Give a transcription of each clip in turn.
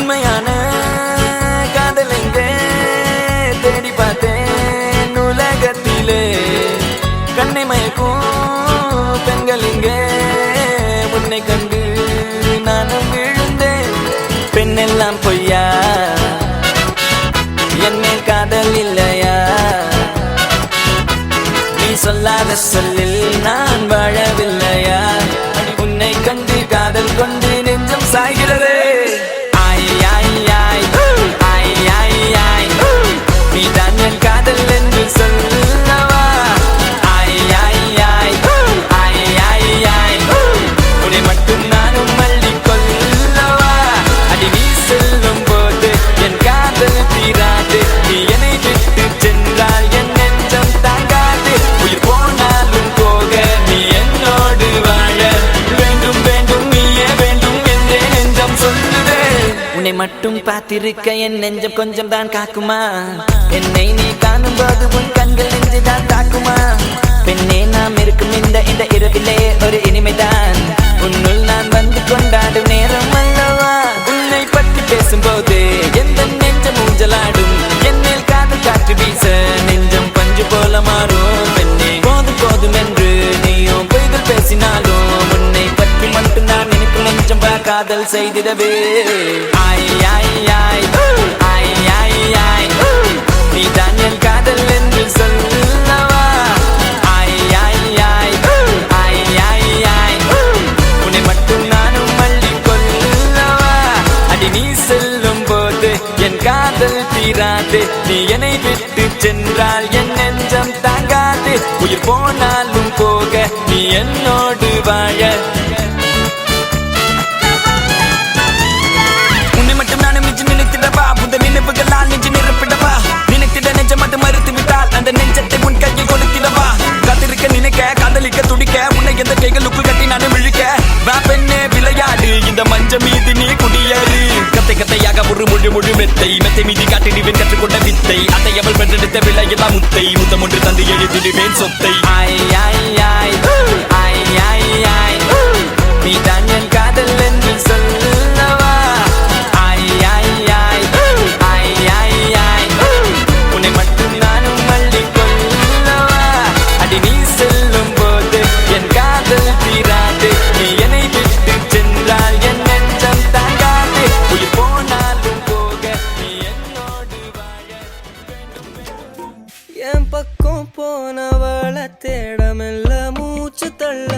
உண்மையான காதல் எங்கே? தேடி பார்த்தேன் உலகத்திலே. கண்ணை மயக்கும் பெண்கள் இங்கே உன்னை கண்டு நானும் விழுந்தேன். பெண்ணெல்லாம் பொய்யா? என்ன காதல் இல்லையா? நீ சொல்லாத சொல்ல பார்த்திருக்க என் நெஞ்சம் கொஞ்சம் தான் காக்குமா? என்னை நீ காணும் போது உன் கண்கள் நெஞ்சு தான் தாக்குமா? பெண்ணே நாம் இருக்கும் இந்த இந்த இரவிலே ஒரு இனிமைதான். உன்னுள் நான் வந்து கொண்டாடும் நேரம் அல்லவா? உன்னை பற்றி பேசும்போது எந்த நெஞ்சம் ஊஞ்சலாடும்? என்னில் காதல் காற்று வீச நெஞ்சம் பஞ்சு போல மாறும். பெண்ணே போதும் போதும் என்று நீயும் பொய்கள் பேசினாலும் உன்னை பற்றி மட்டும் நான் நினைக்கும் நெஞ்சம் காதல் செய்திடவே. தீராது நீ என்னை விட்டு சென்றால் என் நெஞ்சம் தாங்காது. உயிர் போனாலும் போக நீ என்னோடு வாழ. உன்னை மட்டும் நானும் நெஞ்சு நினைத்திடவா? புத நினைவுகளால் நெஞ்சு நிரப்பிடவா? நினைத்திட நெஞ்சம் மட்டும் மறுத்து விட்டால் அந்த நெஞ்சத்தை உன் கையில் கொடுத்திடவா? காத்திருக்க நினைக்க காதலிக்க துடிக்க உன்னை எந்த கைகளுக்குள் கட்டி நானும் இழுக்க? வா பெண்ணே விளையாடு. இந்த மஞ்ச மீது நீ குடியேறு. கத்தை கத்தையாக ஒரு முழு முழு மெத்தை மெத்தை மீதி காட்டிடுவேன் கற்றுக்கொண்ட வித்தை. அதை அவள் பெற்றெடுத்த விலையெல்லாம் முத்தை. முத்தம் ஒன்று தந்து எழுதிடுவேன் சொத்தை. ஆய் ஆய் ஆய் ஆய் ஆய் ஆய் நீ தான் போனவள தேடமெல்ல மூச்சு தள்ள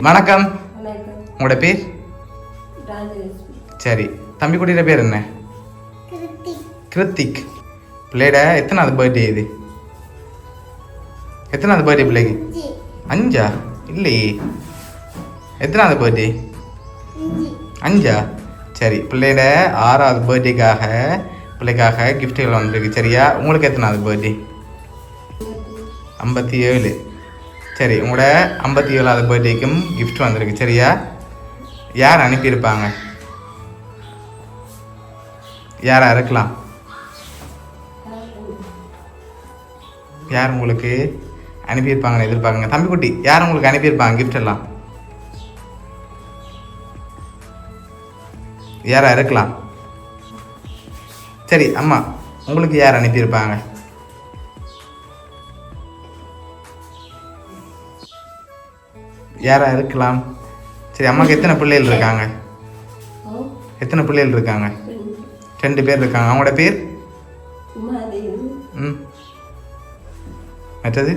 வணக்கம். உங்களோட பேர்? சரி. தம்பி குட்டியோட பேர் என்ன? கிருத்திக். பிள்ளையோட எத்தனாவது பர்த்டே இது? எத்தனாவது பர்த்டே பிள்ளைக்கு? அஞ்சா. இல்லையே. எத்தனாவது பர்த்டே அஞ்சா. சரி. பிள்ளையோட ஆறாவது பர்த்டேக்காக பிள்ளைக்காக கிஃப்ட்டுகள் வந்திருக்கு. சரியா? உங்களுக்கு எத்தனாவது பர்த்டே ஐம்பத்தி ஏழு சரி உங்களோட ஐம்பத்தி ஏழாவது பர்த்டேக்கும் கிஃப்ட் வந்திருக்கு. சரியா? யார் அனுப்பியிருப்பாங்க? யாரா இருக்கலாம்? யார் உங்களுக்கு அனுப்பியிருப்பாங்கன்னு எதிர்பார்க்குங்க தம்பிக்குட்டி யார் உங்களுக்கு அனுப்பியிருப்பாங்க கிஃப்ட் எல்லாம்? யாரா இருக்கலாம்? சரி அம்மா உங்களுக்கு யார் அனுப்பியிருப்பாங்க? யாரா இருக்கலாம்? சரி அம்மாவுக்கு எத்தனை பிள்ளைகள் இருக்காங்க? எத்தனை பிள்ளைகள் இருக்காங்க? ரெண்டு. பேர் இருக்காங்க. அவங்களோட பேர்? ம். மற்றது?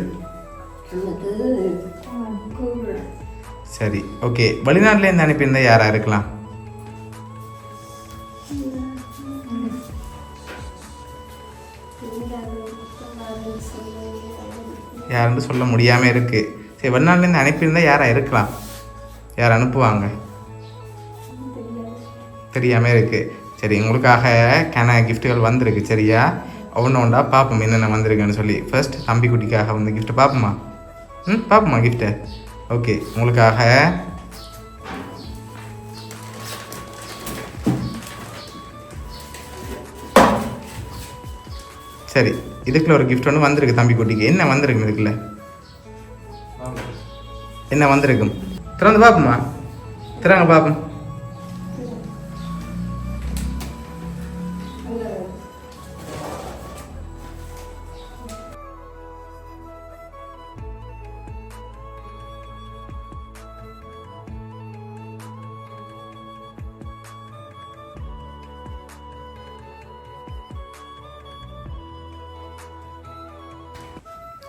சரி ஓகே. வெளிநாட்டிலேருந்து அனுப்பியிருந்தா யாரா இருக்கலாம்? யாருன்னு சொல்ல முடியாமல் இருக்குது சரி வெளிநாட்டிலேருந்து அனுப்பியிருந்தா யாராக இருக்கலாம். யார் அனுப்புவாங்க? தெரியாமல் இருக்குது சரி உங்களுக்காக கன கிஃப்ட்டுகள் வந்திருக்கு சரியா? ஒன்று ஒன்றா பார்ப்போம் என்னென்ன வந்திருக்குன்னு சொல்லி. ஃபர்ஸ்ட் தம்பி குட்டிக்காக வந்து கிஃப்ட்டு பார்ப்போமா? ம் பார்ப்போமா கிஃப்ட்டு ஓகே உங்களுக்காக சரி இதுக்குள்ள ஒரு கிஃப்ட் ஒன்று வந்திருக்கு தம்பி குட்டிக்கு என்ன வந்திருக்கு இதுக்குள்ள? என்ன வந்திருக்கும் திறந்து பார்ப்போமா திறங்க பார்ப்போம்.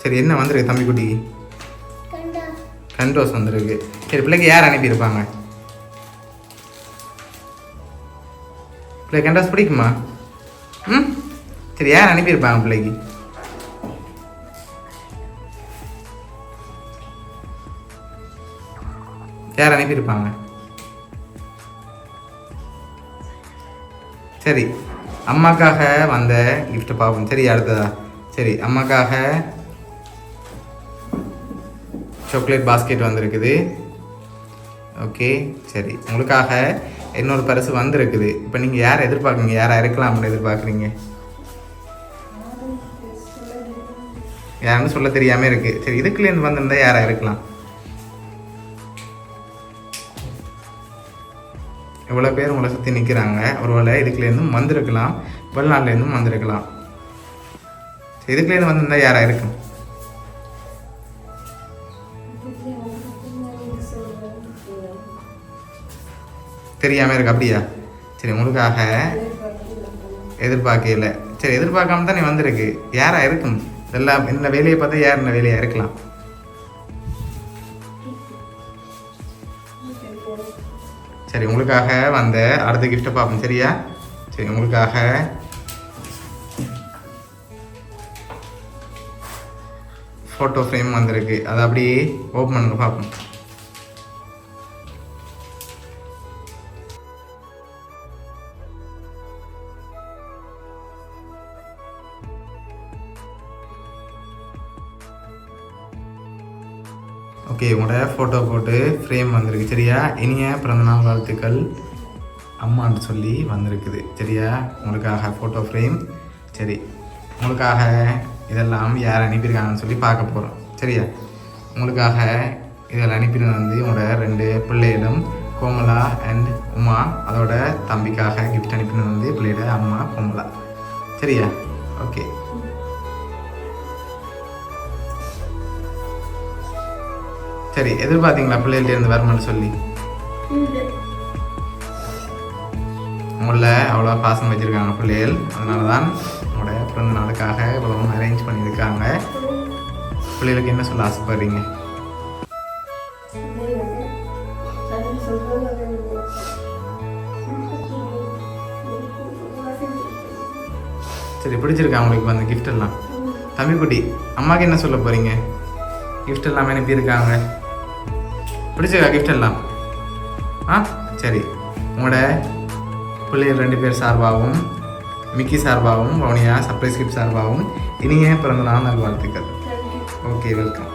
சரி என்ன வந்துருக்கு தம்பி குட்டிக்கு கண்டோஸ் வந்திருக்கு. சரி பிள்ளைக்கு யார் அனுப்பியிருப்பாங்க? பிள்ளைக்கு கண்டாஸ் பிடிக்குமா? ம்? சரி யார் அனுப்பியிருப்பாங்க பிள்ளைக்கு? யார் அனுப்பியிருப்பாங்க? சரி அம்மாக்காக வந்த கிஃப்ட் பார்ப்போம் சரி அடுத்ததா? சரி அம்மாக்காக சாக்லேட் பாஸ்கெட் வந்திருக்குது. ஓகே சரி. உங்களுக்காக இன்னொரு பரிசு வந்திருக்குது. இப்போ நீங்கள் யாரை எதிர்பார்க்குறீங்க? யாரை இருக்கலாம்னு எதிர்பார்க்குறீங்க? யாருன்னு சொல்ல தெரியாமல் இருக்குது சரி இதுக்குலேருந்து வந்திருந்தா யாராக இருக்கலாம்? எவ்வளோ பேர் உங்களை சுற்றி நிற்கிறாங்க ஒருவேளை இதுக்குலேருந்தும் வந்திருக்கலாம். வெளிநாட்டிலேருந்தும் வந்திருக்கலாம். சரி இதுக்குலேருந்து வந்திருந்தா யாராக இருக்கும்? தெரியாமல் இருக்கு அப்படியா? சரி உங்களுக்காக எதிர்பார்க்கல சரி எதிர்பார்க்காம தான் நீ வந்திருக்கு. யாராக இருக்கும்? எல்லாம் இந்த வேலையை பார்த்தா யார் இந்த வேலையாக இருக்கலாம்? சரி உங்களுக்காக வந்த அடுத்த கிஃப்ட்டை பார்ப்போம் சரியா? சரி உங்களுக்காக ஃபோட்டோ ஃப்ரேம் வந்திருக்கு. அதை அப்படியே ஓப்பன் பண்ணுங்க பார்ப்போம். ஓகே உங்களோட ஃபோட்டோ போட்டு ஃப்ரேம் வந்திருக்கு சரியா? இனிய பிறந்தநாள் வாழ்த்துக்கள். அம்மான்னு சொல்லி வந்திருக்குது சரியா? உங்களுக்காக ஃபோட்டோ ஃப்ரேம் சரி. உங்களுக்காக இதெல்லாம் யார் அனுப்பியிருக்காங்கன்னு சொல்லி பார்க்க போகிறோம் சரியா? உங்களுக்காக இதில் அனுப்பினது வந்து உங்களோட ரெண்டு பிள்ளைகளும் கோமலா அண்ட் உமா. அதோட தம்பிக்காக கிஃப்ட் அனுப்பினது வந்து பிள்ளையோட அம்மா கோமலா சரியா? ஓகே. சரி எதிர்பார்த்தீங்களா பிள்ளைகள்ட்ட இருந்து வரணும்னு சொல்லி? உங்கள அவ்வளோ பாசம் வச்சுருக்காங்க பிள்ளைகள். அதனால தான் உங்களோட பிறந்த நாளுக்காக இவ்வளோ அரேஞ்ச் பண்ணியிருக்காங்க. பிள்ளைகளுக்கு என்ன சொல்ல ஆசைப்படுறீங்க? சரி பிடிச்சிருக்கா உங்களுக்கு அந்த gift எல்லாம்? தம்பி குட்டி அம்மாக்கு என்ன சொல்ல போறீங்க? gift எல்லாம் அனுப்பியிருக்காங்க. பிடிச்சிருக்கா gift எல்லாம். ஆ சரி. உங்களோட பிள்ளைகள் ரெண்டு பேர் சார்பாகவும் மிக்கி சார்பாகவும் வவுனியா சர்ப்ரைஸ் கிஃப்ட் சார்பாகவும் இனிய பிறந்த நாள் நல்வாழ்த்துக்கள் ஓகே வெல்கம்